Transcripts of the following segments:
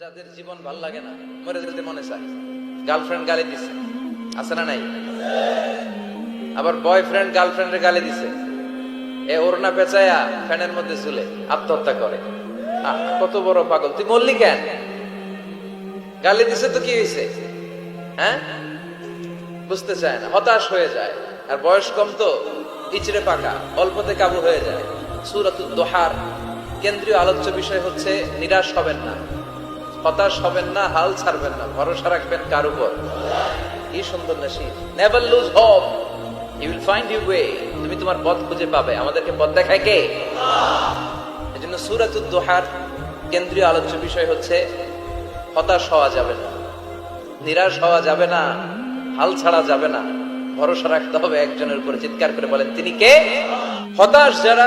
যাদের জীবন ভালো লাগে না, মরে যেতে মনে চায়। গার্লফ্রেন্ড গালি দিছে। আছে না নাই? আবার বয়ফ্রেন্ড গার্লফ্রেন্ডের গালি দিছে। এ ওরনা পেঁচায়া ফ্যানের মধ্যে ঝুলে আত্মহত্যা করে। কত বড় পাগল। তুই মরলি কেন? গালি দিছে তো কি হয়েছে হ্যাঁ? বুঝতে চায় না, হতাশ হয়ে যায়। আর বয়স কম তো, ইচড়ে পাকা, অল্পতে কাবু হয়ে যায়। সুরাতুল দোহার, কেন্দ্রীয় আলোচ্য বিষয় হচ্ছে, নিরাশ হবেন না। হতাশ হবেন না, হাল ছাড়বেন না, ভরসা রাখবেন কার উপর? কি সুন্দর never lose hope you will find you way তুমি তোমার পথ খুঁজে পাবে। আমাদেরকে পথ দেখায় কে? এজন্য সুরাতুল দোহার কেন্দ্রীয় আলোচ্য বিষয় হচ্ছে, হতাশ হওয়া যাবে না, নিরাশ হওয়া যাবে না, হাল ছাড়া যাবে না। ভরসা রাখতে হবে একজনের উপরে। চিৎকার করে বলেন, তিনি কে? হতাশ যারা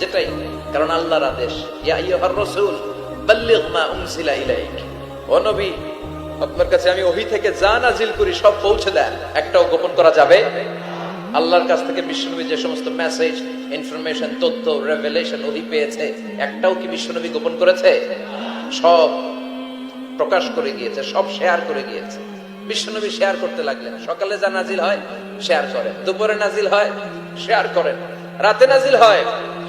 যেটাই কারণ আল্লাহর আদেশ আপনার কাছে আমি ওহি থেকে যা নাজিল করি সব পৌঁছে দেন, একটাও গোপন করা যাবে? আল্লাহর কাছ থেকে বিশ্বনবী যে সমস্ত মেসেজ ইনফরমেশন তথ্য রেভেলেশন ওহি পেয়েছে, একটাও কি বিশ্বনবী গোপন করেছে? সব প্রকাশ করে গিয়েছে, সব শেয়ার করে গিয়েছে। বিশ্বনবী শেয়ার করতে লাগলেন। সকালে যা নাজিল হয় শেয়ার করেন। দুপুরে নাজিল হয় শেয়ার করেন। রাতে নাজিল হয়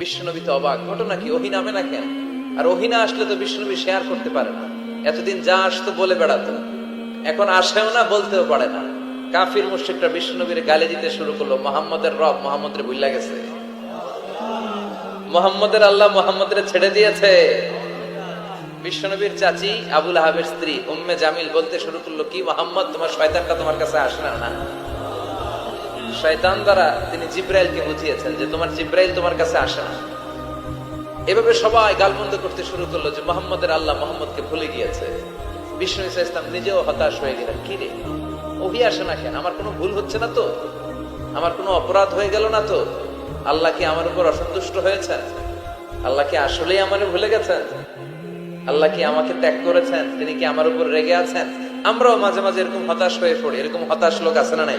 বিশ্বনবী তো অবাক ঘটনা কি? ওহি নামে না কেন? আর ওহি না আসলে তো বিশ্বনবী শেয়ার করতে পারে না। এতদিন যা আসতো বলে বেড়াতো। এখন আসেও না, বলতেও পারে না। কাফির, মুশ্রিকরা বিশ্বনবীর গালি দিতে শুরু করল, মোহাম্মদের রব মোহাম্মদের ভুল্লা গেছে। মোহাম্মদের আল্লাহ মোহাম্মদের ছেড়ে দিয়েছে। বিশ্বনবীর চাচি আবুল আহাবের স্ত্রী উম্মে জামিল বলতে শুরু করল, কি মোহাম্মদ, তোমার শয়তানটা তোমার কাছে আসে না? শয়তান দ্বারা তিনি জিব্রাইলকে বুঝিয়েছেন যে তোমার জিব্রাইল তোমার কাছে আসে না। এভাবে সবাই গালমন্দ করতে শুরু করল যে মোহাম্মদের আল্লাহ মোহাম্মদকে ভুলে গিয়েছে। বিষ্ণু ইসা ইসলাম নিজেও হতাশ হয়ে গেলেন, কি রে? ওহি আসে না কেন? আমার কোনো ভুল হচ্ছে না তো? আমার কোনো অপরাধ হয়ে গেল না তো? আল্লাহ কি আমার উপর অসন্তুষ্ট হয়েছেন? আল্লাহ কি আসলেই আমার ভুলে গেছেন? আল্লাহ কি আমাকে ত্যাগ করেছেন? তিনি কি আমার উপর রেগে আছেন? আমরাও মাঝে মাঝে এরকম হতাশ হয়ে পড়ি। এরকম হতাশ লোক আছে না নাই?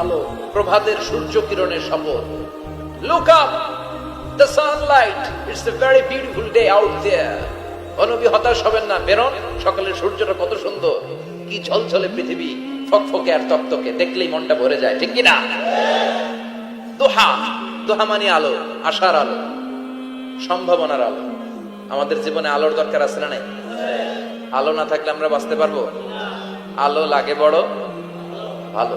আলো প্রভাতের সূর্য কিরণের শপথ। Look up the sunlight it's a very beautiful day out there অনবী হতাশ হবেন না, বেরোন। সকালের সূর্যটা কত সুন্দর। কি ঝলঝলে পৃথিবী ফকফকে আর তক্তকে দেখলেই মনটা ভরে যায়, ঠিক কি না দোহা দোহা মানে আলো, আশার আলো, সম্ভাবনার আলো। আমাদের জীবনে আলোর দরকার আছে না নাই? আলো না থাকলে আমরা বাঁচতে পারব? আলো লাগে বড়, ভালো।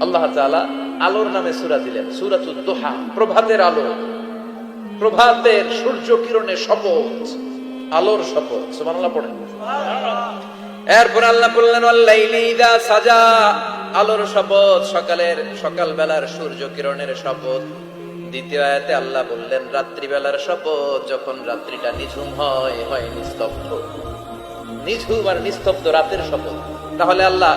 আল্লাহ তাআলা আলোর নামে সূরা দিলেন। সূরাতুদ দোহা, প্রভাতের আলো। প্রভাতের সূর্য কিরণের শপথ, আলোর শপথ। সুবহানাল্লাহ পড়েন। এরপর আল্লাহ বললেন "ওয়াল্লাইলি সাজা। আলোর শপথ, সকালের সকাল বেলার সূর্য কিরণের শপথ। দ্বিতীয় আয়াতে আল্লাহ বললেন, রাত্রিবেলার শপথ, যখন রাত্রিটা নিঝুম হয় হয় নিস্তব্ধ। নিঝুম আর নিস্তব্ধ রাতের শপথ। তাহলে আল্লাহ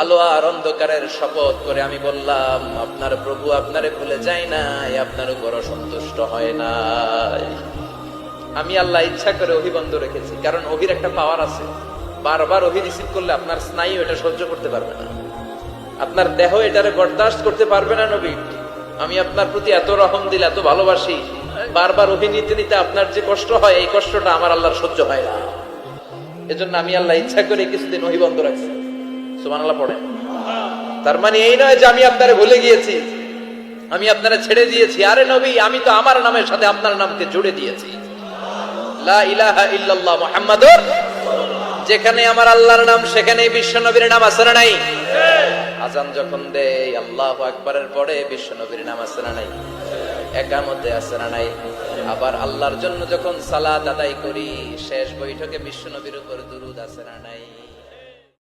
আলো আর অন্ধকারের শপথ করে আমি বললাম, আপনার প্রভু আপনারে ভুলে যায় নাই, আপনার উপর অসন্তুষ্ট হয় নাই। আমি আল্লাহ ইচ্ছা করে অহি বন্ধ রেখেছি, কারণ অহির একটা পাওয়ার আছে। বারবার অহি রিসিভ করলে আপনার স্নায়ু এটা সহ্য করতে পারবে না। আপনার দেহ এটারে বরদাস্ত করতে পারবে না নবী। আমি আপনার প্রতি এত রহম দিল, এত ভালোবাসি। বারবার অহি নিতে নিতে আপনার যে কষ্ট হয়, এই কষ্টটা আমার আল্লাহর সহ্য হয় না। এজন্য আমি আল্লাহ ইচ্ছা করে কিছুদিন ওহি বন্ধ রাখছি। সুমান আল্লাহ পড়ে। তার মানে এই নয় যে আমি আপনারে ভুলে গিয়েছি, আমি আপনারা ছেড়ে দিয়েছি। আরে নবী, আমি তো আমার নামের সাথে আপনার নামকে জুড়ে দিয়েছি। লা ইল্লাল্লাহ যেখানে আমার আল্লাহর নাম সেখানে বিশ্ব নবীর নাম আছে না নাই? আজান যখন দেয়, আল্লাহ আকবারের পরে বিশ্ব নবীর নাম আছে না নাই? একামতে আছে না নাই? আবার আল্লাহর জন্য যখন সালাত আদায় করি, শেষ বৈঠকে বিশ্ব নবীর উপর দুরুদ আছে না নাই?